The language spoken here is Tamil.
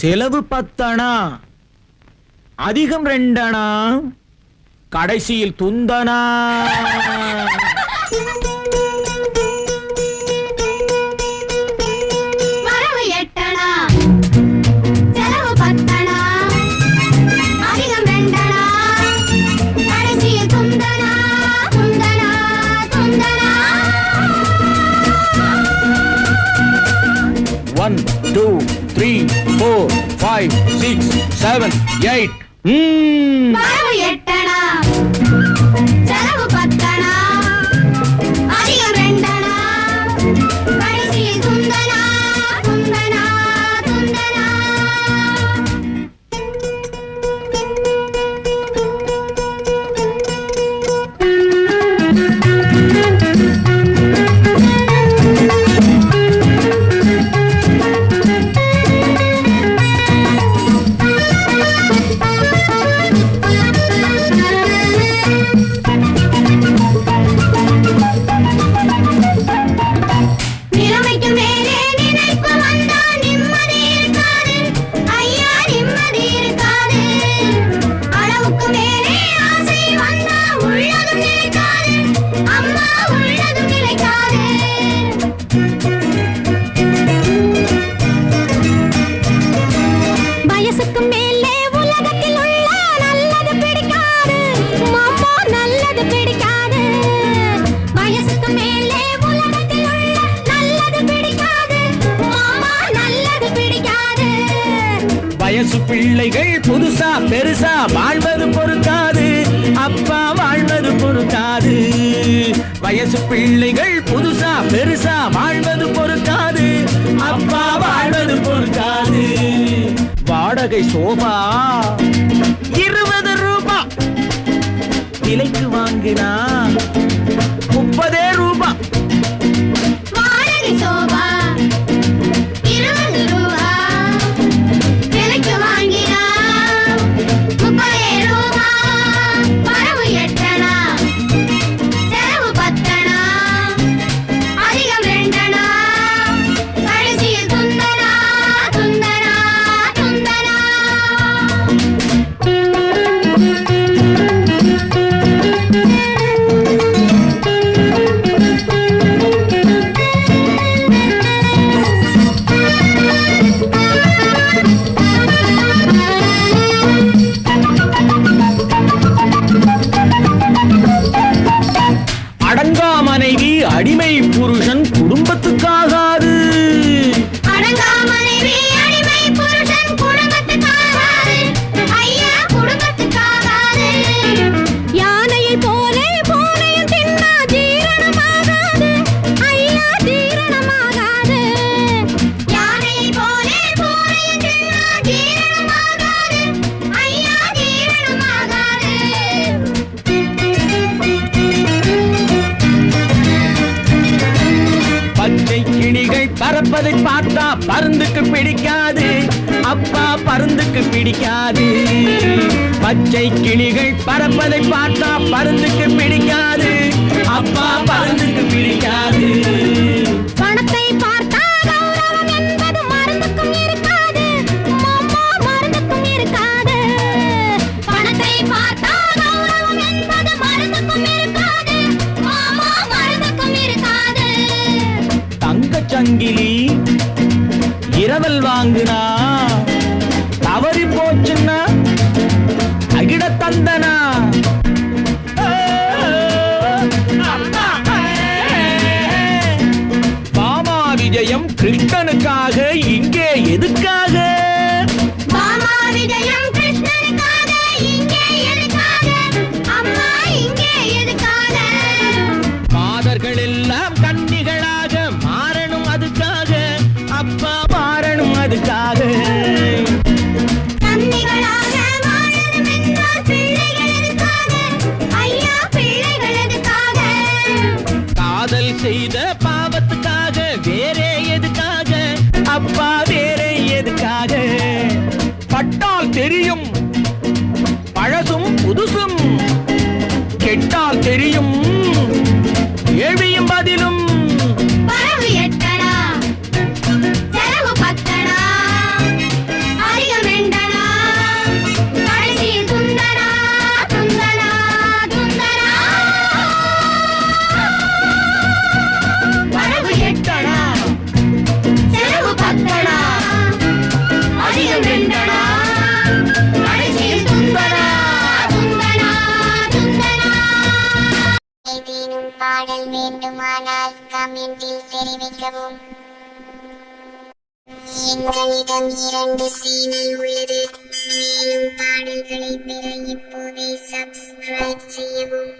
செலவு பத்தனா அதிகம் ரெண்டனா கடைசியில் துந்தனா One, two, three. Five six seven eight. வயசு பிள்ளைகள் புதுசா பெருசா வாழ்வது பொருத்தாது அப்பா வாழ்வது பொருத்தாது வயசு பிள்ளைகள் புதுசா பெருசா வாழ்வது பொருத்தாது அப்பா வாழ்வது பொருத்தாது வாடகை சோபா. இருபது ரூபா. விலைக்கு வாங்கினா அடிமை பொருள் பருந்துக்கு பிடிக்காது. அப்பா பருந்துக்கு பிடிக்காது. பச்சை கிளிகள் பறப்பதை பார்த்தா பருந்துக்கு பிடிக்காது. அப்பா பருந்துக்கு பிடிக்காது. பணத்தை சங்கிலி மெடல் வாங்குனா தவறி போச்சுன்னா அகிட தந்தனா? பாமா விஜயம் கிருஷ்ணனுக்காக இங்கே பாடல் வேண்டுமானால் கமெண்டில் தெரிவிக்கவும். எங்களிடம் இரண்டு சேனல் உள்ளது. மேலும் பாடல்களை பெற இப்போதே சப்ஸ்கிரைப் செய்யவும்.